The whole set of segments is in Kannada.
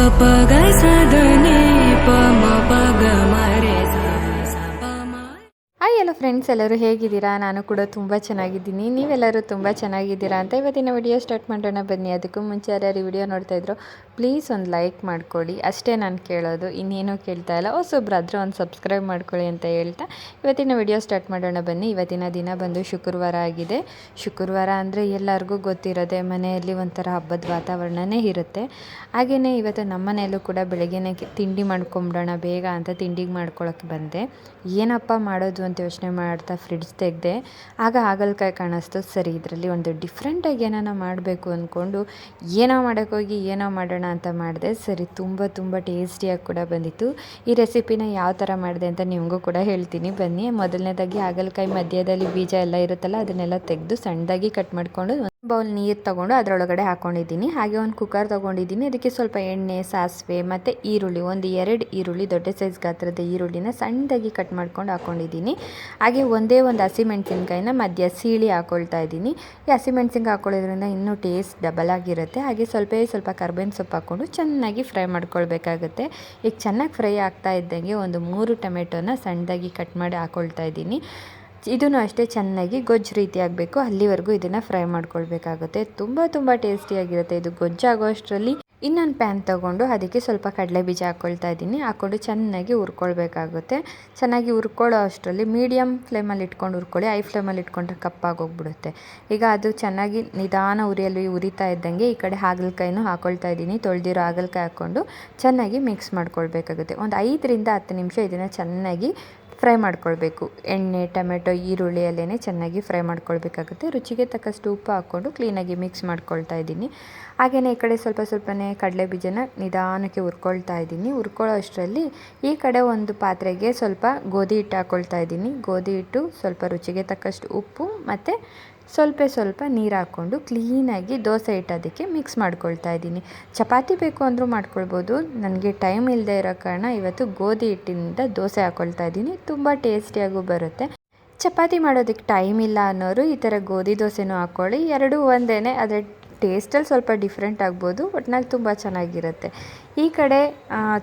Попугай садовый ಫ್ರೆಂಡ್ಸ್ ಎಲ್ಲರೂ ಹೇಗಿದ್ದೀರಾ? ನಾನು ಕೂಡ ತುಂಬ ಚೆನ್ನಾಗಿದ್ದೀನಿ. ನೀವೆಲ್ಲರೂ ತುಂಬ ಚೆನ್ನಾಗಿದ್ದೀರಾ ಅಂತ ಇವತ್ತಿನ ವಿಡಿಯೋ ಸ್ಟಾರ್ಟ್ ಮಾಡೋಣ. ಬನ್ನಿ, ಅದಕ್ಕೂ ಮುಂಚೆ ಯಾರ್ಯಾರು ವಿಡಿಯೋ ನೋಡ್ತಾಯಿದ್ರು ಪ್ಲೀಸ್ ಒಂದು ಲೈಕ್ ಮಾಡ್ಕೊಳ್ಳಿ. ಅಷ್ಟೇ ನಾನು ಕೇಳೋದು, ಇನ್ನೇನು ಕೇಳ್ತಾ ಇಲ್ಲ. ಹೊಸೊಬ್ರಾದರೆ ಒಂದು ಸಬ್ಸ್ಕ್ರೈಬ್ ಮಾಡ್ಕೊಳ್ಳಿ ಅಂತ ಹೇಳ್ತಾ ಇವತ್ತಿನ ವಿಡಿಯೋ ಸ್ಟಾರ್ಟ್ ಮಾಡೋಣ. ಬನ್ನಿ, ಇವತ್ತಿನ ದಿನ ಬಂದು ಶುಕ್ರವಾರ ಆಗಿದೆ. ಶುಕ್ರವಾರ ಅಂದರೆ ಎಲ್ಲರಿಗೂ ಗೊತ್ತಿರೋದೆ, ಮನೆಯಲ್ಲಿ ಒಂಥರ ಹಬ್ಬದ ವಾತಾವರಣವೇ ಇರುತ್ತೆ. ಹಾಗೆಯೇ ಇವತ್ತು ನಮ್ಮ ಮನೆಯಲ್ಲೂ ಕೂಡ ಬೆಳಗ್ಗೆನೇ ತಿಂಡಿ ಮಾಡ್ಕೊಂಬಿಡೋಣ, ಬೇಗ ಅಂತ ತಿಂಡಿಗೆ ಮಾಡ್ಕೊಳ್ಳೋಕ್ಕೆ ಬಂದೆ. ಏನಪ್ಪ ಮಾಡೋದು ಅಂತ ಯೋಚನೆ ಮಾಡ್ತಾ ಫ್ರಿಡ್ಜ್ ತೆಗೆದೆ ಆಗ ಹಾಗಲಕಾಯಿ ಕಾಣಿಸ್ತು, ಸರಿ, ಇದರಲ್ಲಿ ಒಂದು ಡಿಫ್ರೆಂಟಾಗಿ ಏನಾನ ಮಾಡಬೇಕು ಅಂದ್ಕೊಂಡು ಏನೋ ಮಾಡೋಕ್ಕೋಗಿ ಏನೋ ಮಾಡೋಣ ಅಂತ ಮಾಡಿದೆ. ಸರಿ, ತುಂಬ ತುಂಬ ಟೇಸ್ಟಿಯಾಗಿ ಕೂಡ ಬಂದಿತ್ತು. ಈ ರೆಸಿಪಿನ ಯಾವ ಥರ ಮಾಡಿದೆ ಅಂತ ನಿಮಗೂ ಕೂಡ ಹೇಳ್ತೀನಿ. ಬನ್ನಿ, ಮೊದಲನೇದಾಗಿ ಹಾಗಲಕಾಯಿ ಮಧ್ಯದಲ್ಲಿ ಬೀಜ ಎಲ್ಲ ಇರುತ್ತಲ್ಲ, ಅದನ್ನೆಲ್ಲ ತೆಗೆದು ಸಣ್ಣದಾಗಿ ಕಟ್ ಮಾಡಿಕೊಂಡು ಬೌಲ್ ನೀರು ತೊಗೊಂಡು ಅದರೊಳಗಡೆ ಹಾಕ್ಕೊಂಡಿದ್ದೀನಿ ಹಾಗೆ ಒಂದು ಕುಕ್ಕರ್ ತೊಗೊಂಡಿದ್ದೀನಿ. ಅದಕ್ಕೆ ಸ್ವಲ್ಪ ಎಣ್ಣೆ, ಸಾಸಿವೆ ಮತ್ತು ಈರುಳ್ಳಿ, ಒಂದು ಎರಡು ಈರುಳ್ಳಿ, ದೊಡ್ಡ ಸೈಜ್ ಗಾತ್ರದ ಈರುಳ್ಳಿನ ಸಣ್ಣದಾಗಿ ಕಟ್ ಮಾಡ್ಕೊಂಡು ಹಾಕ್ಕೊಂಡಿದ್ದೀನಿ ಹಾಗೆ ಒಂದೇ ಒಂದು ಹಸಿಮೆಣ್ಸಿನ್ಕಾಯಿನ ಮಧ್ಯ ಸೀಳಿ ಹಾಕ್ಕೊಳ್ತಾ ಇದ್ದೀನಿ. ಈ ಹಸಿಮೆಣ್ಸಿನ್ಕಾಯಿ ಹಾಕೊಳ್ಳೋದ್ರಿಂದ ಇನ್ನೂ ಟೇಸ್ಟ್ ಡಬಲ್ ಆಗಿರುತ್ತೆ. ಹಾಗೆ ಸ್ವಲ್ಪ ಸ್ವಲ್ಪ ಕರ್ಬೇವಿನ ಸೊಪ್ಪು ಹಾಕ್ಕೊಂಡು ಚೆನ್ನಾಗಿ ಫ್ರೈ ಮಾಡ್ಕೊಳ್ಬೇಕಾಗುತ್ತೆ. ಈಗ ಚೆನ್ನಾಗಿ ಫ್ರೈ ಆಗ್ತಾ ಇದ್ದಂಗೆ ಒಂದು ಮೂರು ಟೊಮೆಟೊನ ಸಣ್ಣದಾಗಿ ಕಟ್ ಮಾಡಿ ಹಾಕ್ಕೊಳ್ತಾ ಇದ್ದೀನಿ. ಇದನ್ನು ಅಷ್ಟೇ ಚೆನ್ನಾಗಿ ಗೊಜ್ಜು ರೀತಿ ಆಗಬೇಕು ಅಲ್ಲಿವರೆಗೂ ಇದನ್ನು ಫ್ರೈ ಮಾಡ್ಕೊಳ್ಬೇಕಾಗುತ್ತೆ. ತುಂಬ ತುಂಬ ಟೇಸ್ಟಿಯಾಗಿರುತ್ತೆ ಇದು ಗೊಜ್ಜಾಗೋ ಅಷ್ಟರಲ್ಲಿ ಇನ್ನೊಂದು ಪ್ಯಾನ್ ತೊಗೊಂಡು ಅದಕ್ಕೆ ಸ್ವಲ್ಪ ಕಡಲೆ ಬೀಜ ಹಾಕ್ಕೊಳ್ತಾ ಇದ್ದೀನಿ. ಹಾಕ್ಕೊಂಡು ಚೆನ್ನಾಗಿ ಹುರ್ಕೊಳ್ಬೇಕಾಗುತ್ತೆ. ಚೆನ್ನಾಗಿ ಹುರ್ಕೊಳ್ಳೋ ಅಷ್ಟರಲ್ಲಿ ಮೀಡಿಯಮ್ ಫ್ಲೇಮಲ್ಲಿ ಇಟ್ಕೊಂಡು ಹುರ್ಕೊಳ್ಳಿ. ಐ ಫ್ಲೇಮಲ್ಲಿ ಇಟ್ಕೊಂಡ್ರೆ ಕಪ್ಪಾಗೋಗ್ಬಿಡುತ್ತೆ. ಈಗ ಅದು ಚೆನ್ನಾಗಿ ನಿಧಾನ ಉರಿಯಲ್ಲಿ ಉರಿತಾ ಇದ್ದಂಗೆ ಈ ಕಡೆ ಹಾಗಲಕಾಯಿನೂ ಹಾಕ್ಕೊಳ್ತಾ ಇದ್ದೀನಿ. ತೊಳೆದಿರೋ ಹಾಗಲಕಾಯಿ ಹಾಕ್ಕೊಂಡು ಚೆನ್ನಾಗಿ ಮಿಕ್ಸ್ ಮಾಡ್ಕೊಳ್ಬೇಕಾಗುತ್ತೆ. ಒಂದು ಐದರಿಂದ ಹತ್ತು ನಿಮಿಷ ಇದನ್ನು ಚೆನ್ನಾಗಿ ಫ್ರೈ ಮಾಡ್ಕೊಳ್ಬೇಕು. ಎಣ್ಣೆ, ಟೊಮೆಟೊ, ಈರುಳ್ಳಿ ಅಲ್ಲೇ ಚೆನ್ನಾಗಿ ಫ್ರೈ ಮಾಡ್ಕೊಳ್ಬೇಕಾಗುತ್ತೆ. ರುಚಿಗೆ ತಕ್ಕಷ್ಟು ಉಪ್ಪು ಹಾಕ್ಕೊಂಡು ಕ್ಲೀನಾಗಿ ಮಿಕ್ಸ್ ಮಾಡ್ಕೊಳ್ತಾ ಇದ್ದೀನಿ. ಹಾಗೆಯೇ ಈ ಕಡೆ ಸ್ವಲ್ಪ ಸ್ವಲ್ಪನೇ ಕಡಲೆ ಬೀಜನ ನಿಧಾನಕ್ಕೆ ಹುರ್ಕೊಳ್ತಾ ಇದ್ದೀನಿ. ಹುರ್ಕೊಳ್ಳೋ ಅಷ್ಟರಲ್ಲಿ ಈ ಕಡೆ ಒಂದು ಪಾತ್ರೆಗೆ ಸ್ವಲ್ಪ ಗೋಧಿ ಹಿಟ್ಟು ಹಾಕ್ಕೊಳ್ತಾ ಇದ್ದೀನಿ. ಗೋಧಿ ಹಿಟ್ಟು ಸ್ವಲ್ಪ ರುಚಿಗೆ ತಕ್ಕಷ್ಟು ಉಪ್ಪು ಮತ್ತು ಸ್ವಲ್ಪ ಸ್ವಲ್ಪ ನೀರು ಹಾಕ್ಕೊಂಡು ಕ್ಲೀನಾಗಿ ದೋಸೆ ಹಿಟ್ಟು ಅದಕ್ಕೆ ಮಿಕ್ಸ್ ಮಾಡ್ಕೊಳ್ತಾ ಇದ್ದೀನಿ. ಚಪಾತಿ ಬೇಕು ಅಂದರೂ ಮಾಡ್ಕೊಳ್ಬೋದು. ನನಗೆ ಟೈಮ್ ಇಲ್ಲದೆ ಇರೋ ಕಾರಣ ಇವತ್ತು ಗೋಧಿ ಹಿಟ್ಟಿನಿಂದ ದೋಸೆ ಹಾಕ್ಕೊಳ್ತಾ ಇದ್ದೀನಿ. ತುಂಬ ಟೇಸ್ಟಿಯಾಗೂ ಬರುತ್ತೆ. ಚಪಾತಿ ಮಾಡೋದಕ್ಕೆ ಟೈಮ್ ಇಲ್ಲ ಅನ್ನೋರು ಈ ಥರ ಗೋಧಿ ದೋಸೆನೂ ಹಾಕ್ಕೊಳ್ಳಿ. ಎರಡೂ ಒಂದೇ ಆದರೆ ಟೇಸ್ಟಲ್ಲಿ ಸ್ವಲ್ಪ ಡಿಫ್ರೆಂಟ್ ಆಗ್ಬೋದು ಒಟ್ನಾಗ ತುಂಬ ಚೆನ್ನಾಗಿರುತ್ತೆ. ಈ ಕಡೆ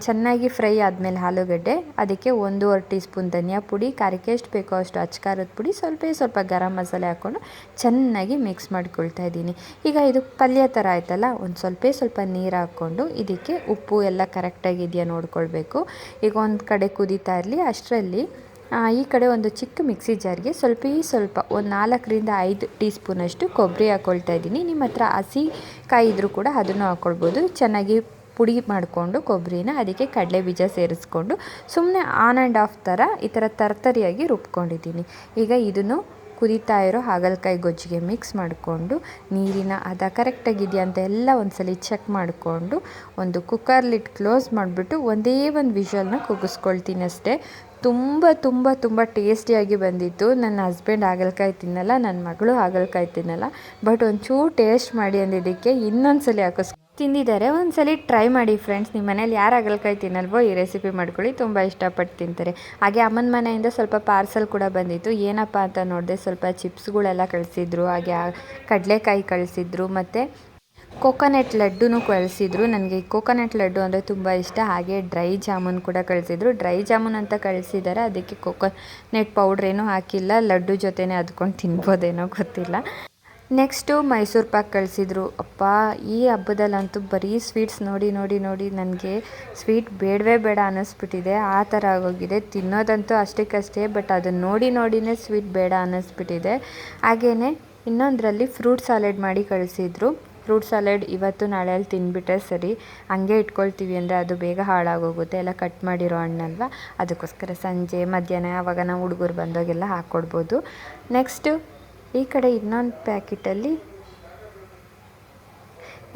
ಚೆನ್ನಾಗಿ ಫ್ರೈ ಆದಮೇಲೆ ಆಲೂಗಡ್ಡೆ, ಅದಕ್ಕೆ ಒಂದೂವರೆ ಟೀ ಸ್ಪೂನ್ ಧನಿಯಾ ಪುಡಿ, ಖಾರಕ್ಕೆ ಎಷ್ಟು ಬೇಕೋ ಅಷ್ಟು ಅಚ್ಕಾರದ ಪುಡಿ, ಸ್ವಲ್ಪ ಸ್ವಲ್ಪ ಗರಂ ಮಸಾಲೆ ಹಾಕ್ಕೊಂಡು ಚೆನ್ನಾಗಿ ಮಿಕ್ಸ್ ಮಾಡ್ಕೊಳ್ತಾ ಇದ್ದೀನಿ. ಈಗ ಇದು ಪಲ್ಯ ಥರ ಆಯ್ತಲ್ಲ, ಒಂದು ಸ್ವಲ್ಪ ಸ್ವಲ್ಪ ನೀರು ಹಾಕ್ಕೊಂಡು ಇದಕ್ಕೆ ಉಪ್ಪು ಎಲ್ಲ ಕರೆಕ್ಟಾಗಿದೆಯಾ ನೋಡ್ಕೊಳ್ಬೇಕು. ಈಗ ಒಂದು ಕಡೆ ಕುದೀತಾ ಇರಲಿ, ಅಷ್ಟರಲ್ಲಿ ಈ ಕಡೆ ಒಂದು ಚಿಕ್ಕ ಮಿಕ್ಸಿ ಜಾರ್ಗೆ ಸ್ವಲ್ಪ ಸ್ವಲ್ಪ ಒಂದು ನಾಲ್ಕರಿಂದ ಐದು ಟೀ ಸ್ಪೂನಷ್ಟು ಕೊಬ್ಬರಿ ಹಾಕ್ಕೊಳ್ತಾ ಇದ್ದೀನಿ. ನಿಮ್ಮ ಹತ್ರ ಹಸಿ ಕಾಯಿ ಇದ್ದರೂ ಕೂಡ ಅದನ್ನು ಹಾಕ್ಕೊಳ್ಬೋದು ಚೆನ್ನಾಗಿ ಪುಡಿ ಮಾಡಿಕೊಂಡು ಕೊಬ್ಬರಿನ ಅದಕ್ಕೆ ಕಡಲೆ ಬೀಜ ಸೇರಿಸ್ಕೊಂಡು ಸುಮ್ಮನೆ ಆನ್ ಆ್ಯಂಡ್ ಆಫ್ ಥರ ಈ ಥರ ತರ್ತರಿಯಾಗಿ ರುಬ್ಕೊಂಡಿದ್ದೀನಿ. ಈಗ ಇದನ್ನು ಕುದೀತಾ ಇರೋ ಹಾಗಲಕಾಯಿ ಗೊಜ್ಜಿಗೆ ಮಿಕ್ಸ್ ಮಾಡಿಕೊಂಡು ನೀರಿನ ಅದ ಕರೆಕ್ಟಾಗಿದೆಯಾ ಅಂತ ಎಲ್ಲ ಒಂದ್ಸಲಿ ಚೆಕ್ ಮಾಡಿಕೊಂಡು ಒಂದು ಕುಕ್ಕರ್ಲಿಟ್ಟು ಕ್ಲೋಸ್ ಮಾಡಿಬಿಟ್ಟು ಒಂದೇ ಒಂದು ವಿಷಲ್ನ ಕೂಗಿಸ್ಕೊಳ್ತೀನಿ ಅಷ್ಟೇ. ತುಂಬ ತುಂಬ ತುಂಬ ಟೇಸ್ಟಿಯಾಗಿ ಬಂದಿತ್ತು. ನನ್ನ ಹಸ್ಬೆಂಡ್ ಹಾಗಲಕಾಯಿ ತಿನ್ನಲ್ಲ ನನ್ನ ಮಗಳು ಹಾಗಲಕಾಯಿ ತಿನ್ನಲ್ಲ. ಬಟ್ ಒಂಚೂರು ಟೇಸ್ಟ್ ಮಾಡಿ ಅಂದಿದ್ದಕ್ಕೆ ಇನ್ನೊಂದು ಸಲ ಹಾಕಿಸ್ ತಿಂದಿದ್ದಾರೆ. ಒಂದ್ಸಲಿ ಟ್ರೈ ಮಾಡಿ ಫ್ರೆಂಡ್ಸ್ ನಿಮ್ಮ ಮನೇಲಿ ಯಾರು ಹಾಗಲಕಾಯಿ ತಿನ್ನಲ್ವೋ ಈ ರೆಸಿಪಿ ಮಾಡ್ಕೊಳ್ಳಿ, ತುಂಬ ಇಷ್ಟಪಟ್ಟು ತಿಂತಾರೆ. ಹಾಗೆ ಅಮ್ಮನ ಮನೆಯಿಂದ ಸ್ವಲ್ಪ ಪಾರ್ಸಲ್ ಕೂಡ ಬಂದಿತ್ತು. ಏನಪ್ಪ ಅಂತ ನೋಡಿದೆ ಸ್ವಲ್ಪ ಚಿಪ್ಸ್ಗಳೆಲ್ಲ ಕಳಿಸಿದ್ರು, ಹಾಗೆ ಕಡಲೆಕಾಯಿ ಕಳಿಸಿದ್ರು, ಮತ್ತು ಕೋಕೋನಟ್ ಲಡ್ಡೂ ಕಳಿಸಿದ್ರು. ನನಗೆ ಕೋಕೋನಟ್ ಲಡ್ಡು ಅಂದರೆ ತುಂಬ ಇಷ್ಟ. ಹಾಗೆ ಡ್ರೈ ಜಾಮೂನ್ ಕೂಡ ಕಳಿಸಿದ್ರು. ಡ್ರೈ ಜಾಮೂನ್ ಅಂತ ಕಳಿಸಿದ್ದಾರೆ ಅದಕ್ಕೆ ಕೋಕೋನೆಟ್ ಪೌಡ್ರೇನೂ ಹಾಕಿಲ್ಲ. ಲಡ್ಡು ಜೊತೆನೇ ಅದ್ಕೊಂಡು ತಿನ್ಬೋದೇನೋ ಗೊತ್ತಿಲ್ಲ. ನೆಕ್ಸ್ಟು ಮೈಸೂರು ಪಾಕ್ ಕಳಿಸಿದ್ರು. ಅಪ್ಪ, ಈ ಹಬ್ಬದಲ್ಲಂತೂ ಬರೀ ಸ್ವೀಟ್ಸ್ ನೋಡಿ ನೋಡಿ ನೋಡಿ ನನಗೆ ಸ್ವೀಟ್ ಬೇಡವೇ ಬೇಡ ಅನ್ನಿಸ್ಬಿಟ್ಟಿದೆ. ಆ ಥರ ಆಗೋಗಿದೆ. ತಿನ್ನೋದಂತೂ ಅಷ್ಟಕ್ಕಷ್ಟೇ, ಬಟ್ ಅದನ್ನು ನೋಡಿ, ನೋಡಿನೇ ಸ್ವೀಟ್ ಬೇಡ ಅನ್ನಿಸ್ಬಿಟ್ಟಿದೆ. ಹಾಗೆಯೇ ಇನ್ನೊಂದರಲ್ಲಿ ಫ್ರೂಟ್ ಸಾಲೆಡ್ ಮಾಡಿ ಕಳಿಸಿದ್ರು. ಫ್ರೂಟ್ ಸಾಲೆಡ್ ಇವತ್ತು ನಾಳೆಯಲ್ಲಿ ತಿನ್ಬಿಟ್ರೆ ಸರಿ. ಹಂಗೆ ಇಟ್ಕೊಳ್ತೀವಿ ಅಂದರೆ ಅದು ಬೇಗ ಹಾಳಾಗೋಗುತ್ತೆ. ಎಲ್ಲ ಕಟ್ ಮಾಡಿರೋ ಹಣ್ಣಲ್ವ? ಅದಕ್ಕೋಸ್ಕರ ಸಂಜೆ, ಮಧ್ಯಾಹ್ನ ಆವಾಗ ನಾವು ಹುಡುಗರು ಬಂದಾಗೆಲ್ಲ ಹಾಕ್ಕೊಡ್ಬೋದು. ನೆಕ್ಸ್ಟು ಈ ಕಡೆ ಇನ್ನೊಂದು ಪ್ಯಾಕೆಟಲ್ಲಿ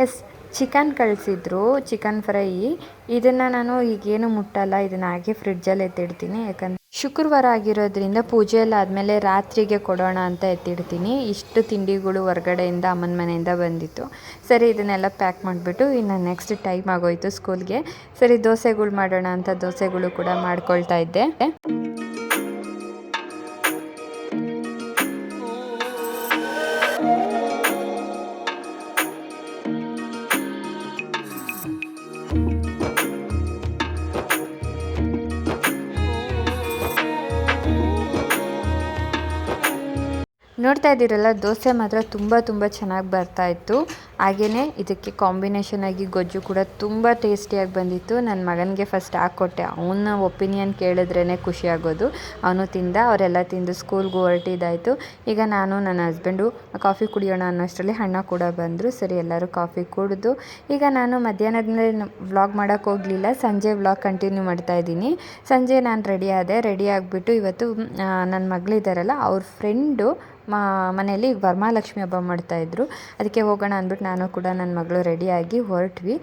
ಎಸ್, ಚಿಕನ್ ಕಳಿಸಿದ್ರು, ಚಿಕನ್ ಫ್ರೈ. ಇದನ್ನು ನಾನು ಈಗೇನು ಮುಟ್ಟಲ್ಲ, ಇದನ್ನು ಹಾಗೆ ಫ್ರಿಡ್ಜಲ್ಲಿ ಎತ್ತಿಡ್ತೀನಿ. ಯಾಕಂದರೆ ಶುಕ್ರವಾರ ಆಗಿರೋದ್ರಿಂದ ಪೂಜೆ ಎಲ್ಲ ಆದಮೇಲೆ ರಾತ್ರಿಗೆ ಕೊಡೋಣ ಅಂತ ಎತ್ತಿಡ್ತೀನಿ. ಇಷ್ಟು ತಿಂಡಿಗಳು ಹೊರಗಡೆಯಿಂದ ಅಮ್ಮನ ಮನೆಯಿಂದ ಬಂದಿತ್ತು. ಸರಿ, ಇದನ್ನೆಲ್ಲ ಪ್ಯಾಕ್ ಮಾಡಿಬಿಟ್ಟು ಇನ್ನು ನೆಕ್ಸ್ಟ್ ಟೈಮ್ ಆಗೋಯಿತು ಸ್ಕೂಲ್ಗೆ ಸರಿ, ದೋಸೆಗಳು ಮಾಡೋಣ ಅಂತ ದೋಸೆಗಳು ಕೂಡ ಮಾಡ್ಕೊಳ್ತಾ ಇದ್ದೆ. ನೋಡ್ತಾ ಇದ್ದೀರಲ್ಲ, ದೋಸೆ ಮಾತ್ರ ತುಂಬ ತುಂಬ ಚೆನ್ನಾಗಿ ಬರ್ತಾ ಇತ್ತು. ಹಾಗೆಯೇ ಇದಕ್ಕೆ ಕಾಂಬಿನೇಷನ್ ಆಗಿ ಗೊಜ್ಜು ಕೂಡ ತುಂಬ ಟೇಸ್ಟಿಯಾಗಿ ಬಂದಿತ್ತು. ನನ್ನ ಮಗನಿಗೆ ಫಸ್ಟ್ ಹಾಕ್ಕೊಟ್ಟೆ ಅವನ ಒಪಿನಿಯನ್ ಕೇಳಿದ್ರೇ ಖುಷಿಯಾಗೋದು ಅವನು ತಿಂದ, ಅವರೆಲ್ಲ ತಿಂದು ಸ್ಕೂಲ್ಗೆ ಹೊರಟಿದ್ದಾಯಿತು. ಈಗ ನಾನು ನನ್ನ ಹಸ್ಬೆಂಡು ಕಾಫಿ ಕುಡಿಯೋಣ ಅನ್ನೋಷ್ಟರಲ್ಲಿ ಹಣ್ಣ ಕೂಡ ಬಂದರು. ಸರಿ, ಎಲ್ಲರೂ ಕಾಫಿ ಕುಡಿದು. ಈಗ ನಾನು ಮಧ್ಯಾಹ್ನದ ಮೇಲೆ ವ್ಲಾಗ್ ಮಾಡೋಕ್ಕೆ ಹೋಗಲಿಲ್ಲ. ಸಂಜೆ ವ್ಲಾಗ್ ಕಂಟಿನ್ಯೂ ಮಾಡ್ತಾ ಇದ್ದೀನಿ. ಸಂಜೆ ನಾನು ರೆಡಿ ಆದೆ. ರೆಡಿ ಆಗಿಬಿಟ್ಟು ಇವತ್ತು ನನ್ನ ಮಗಳಿದ್ದಾರಲ್ಲ ಅವ್ರ ಫ್ರೆಂಡು ಮನೆಯಲ್ಲಿ ವರಮಹಾಲಕ್ಷ್ಮಿ ಹಬ್ಬ ಮಾಡ್ತಾಯಿದ್ರು ಅದಕ್ಕೆ ಹೋಗೋಣ ಅಂದ್ಬಿಟ್ಟು ನಾನು ಕೂಡ ನನ್ನ ಮಗಳು ರೆಡಿಯಾಗಿ ಹೊರಟ್ವಿ.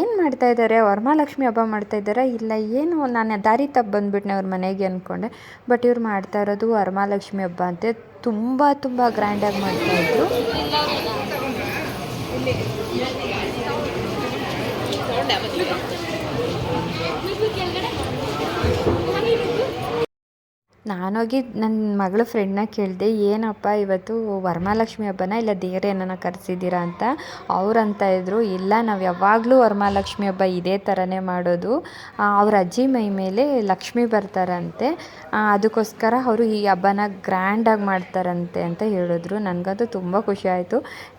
ಏನು ಮಾಡ್ತಾ ಇದ್ದಾರೆ ವರಮಹಾಲಕ್ಷ್ಮಿ ಹಬ್ಬ ಮಾಡ್ತಾ ಇದ್ದಾರಾ ಇಲ್ಲ, ಏನು? ನಾನು ದಾರಿ ತಪ್ಪು ಬಂದ್ಬಿಟ್ನೆ ಅವ್ರ ಮನೆಗೆ ಅಂದ್ಕೊಂಡೆ ಬಟ್ ಇವ್ರು ಮಾಡ್ತಾ ಇರೋದು ವರಮಹಾಲಕ್ಷ್ಮಿ ಹಬ್ಬ ಅಂತೆ ತುಂಬ ತುಂಬ ಗ್ರ್ಯಾಂಡಾಗಿ ಮಾಡ್ತಾಯಿದ್ರು ನಾನೋಗಿ ನನ್ನ ಮಗಳ ಫ್ರೆಂಡ್ನ ಕೇಳಿದೆ, ಏನಪ್ಪ ಇವತ್ತು ವರಮಹಾಲಕ್ಷ್ಮಿ ಹಬ್ಬನ ಇಲ್ಲ ದೇವ್ರ ಏನನ್ನ ಕರೆಸಿದ್ದೀರಾ ಅಂತ? ಅವ್ರು ಅಂತ ಇದ್ರು, ಇಲ್ಲ, ನಾವು ಯಾವಾಗಲೂ ವರಮಹಾಲಕ್ಷ್ಮಿ ಹಬ್ಬ ಇದೇ ಥರನೇ ಮಾಡೋದು. ಅವ್ರ ಅಜ್ಜಿ ಮೈ ಮೇಲೆ ಲಕ್ಷ್ಮಿ ಬರ್ತಾರಂತೆ. ಅದಕ್ಕೋಸ್ಕರ ಅವರು ಈ ಹಬ್ಬನ ಗ್ರ್ಯಾಂಡಾಗಿ ಮಾಡ್ತಾರಂತೆ ಅಂತ ಹೇಳಿದ್ರು. ನನಗಂತೂ ತುಂಬ ಖುಷಿ ಆಯಿತು.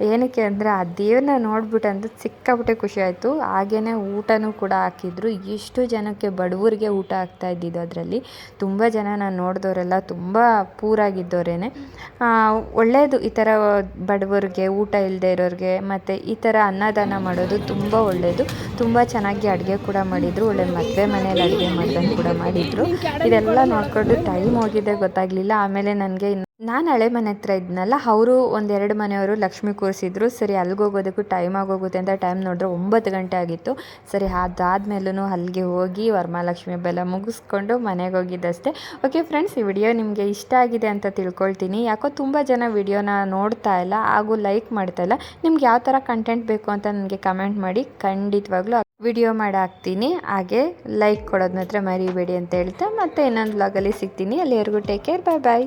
ಏನಕ್ಕೆ ಅಂದರೆ ಆ ದೇವ್ರನ್ನ ನೋಡ್ಬಿಟ್ಟಂತೂ ಸಿಕ್ಕಾಪಟ್ಟೆ ಖುಷಿ ಆಯಿತು. ಹಾಗೆಯೇ ಊಟನೂ ಕೂಡ ಹಾಕಿದ್ರು. ಎಷ್ಟು ಜನಕ್ಕೆ ಬಡವರಿಗೆ ಊಟ ಆಗ್ತಾ ಇದ್ದಿದ್ದು ಅದರಲ್ಲಿ. ತುಂಬ ಜನ ನಾನು ನೋಡಿದವರೆಲ್ಲ ತುಂಬ ಪೂರಾಗಿದ್ದವರೇ ಒಳ್ಳೆಯದು ಈ ಥರ ಬಡವರಿಗೆ ಊಟ ಇಲ್ಲದೆ ಇರೋರಿಗೆ ಮತ್ತು ಈ ಥರ ಅನ್ನದಾನ ಮಾಡೋದು ತುಂಬ ಒಳ್ಳೆಯದು ತುಂಬ ಚೆನ್ನಾಗಿ ಅಡುಗೆ ಕೂಡ ಮಾಡಿದರು, ಒಳ್ಳೆ ಮದುವೆ ಮನೇಲಿ ಅಡುಗೆ ಮಾಡ್ದಂಗೆ ಕೂಡ ಮಾಡಿದರು. ಇದೆಲ್ಲ ನೋಡಿಕೊಂಡು ಟೈಮ್ ಹೋಗಿದ್ದೇ ಗೊತ್ತಾಗಲಿಲ್ಲ. ಆಮೇಲೆ ನನಗೆ ನಾನು ಹಳೆ ಮನೆ ಹತ್ರ ಇದ್ನಲ್ಲ, ಅವರು ಒಂದೆರಡು ಮನೆಯವರು ಲಕ್ಷ್ಮಿ ಕೂರಿಸಿದ್ರು. ಸರಿ, ಅಲ್ಲಿಗೆ ಹೋಗೋದಕ್ಕೂ ಟೈಮ್ ಆಗೋಗುತ್ತೆ ಅಂತ ಟೈಮ್ ನೋಡಿದ್ರೆ ಒಂಬತ್ತು ಗಂಟೆ ಆಗಿತ್ತು. ಸರಿ ಅದಾದ್ಮೇಲೂ ಅಲ್ಲಿಗೆ ಹೋಗಿ ವರಮಹಾಲಕ್ಷ್ಮಿ ಹಬ್ಬ ಎಲ್ಲ ಮುಗಿಸ್ಕೊಂಡು ಮನೆಗೆ ಹೋಗಿದ್ದಷ್ಟೇ. ಓಕೆ ಫ್ರೆಂಡ್ಸ್ ಈ ವಿಡಿಯೋ ನಿಮಗೆ ಇಷ್ಟ ಆಗಿದೆ ಅಂತ ತಿಳ್ಕೊಳ್ತೀನಿ. ಯಾಕೋ ತುಂಬ ಜನ ವಿಡಿಯೋನ ನೋಡ್ತಾ ಇಲ್ಲ, ಹಾಗೂ ಲೈಕ್ ಮಾಡ್ತಾ ಇಲ್ಲ. ನಿಮ್ಗೆ ಯಾವ ಥರ ಕಂಟೆಂಟ್ ಬೇಕು ಅಂತ ನನಗೆ ಕಮೆಂಟ್ ಮಾಡಿ, ಖಂಡಿತವಾಗ್ಲೂ ವಿಡಿಯೋ ಮಾಡಿ ಹಾಕ್ತೀನಿ. ಹಾಗೆ ಲೈಕ್ ಕೊಡೋದು ಮಾತ್ರ ಮರಿಬೇಡಿ ಅಂತ ಹೇಳ್ತಾ ಮತ್ತೆ ಇನ್ನೊಂದು ಲಾಗಲ್ಲಿ ಸಿಗ್ತೀನಿ. ಅಲ್ಲಿವರೆಗೂ ಟೇಕ್ ಕೇರ್ ಬಾಯ್ ಬಾಯ್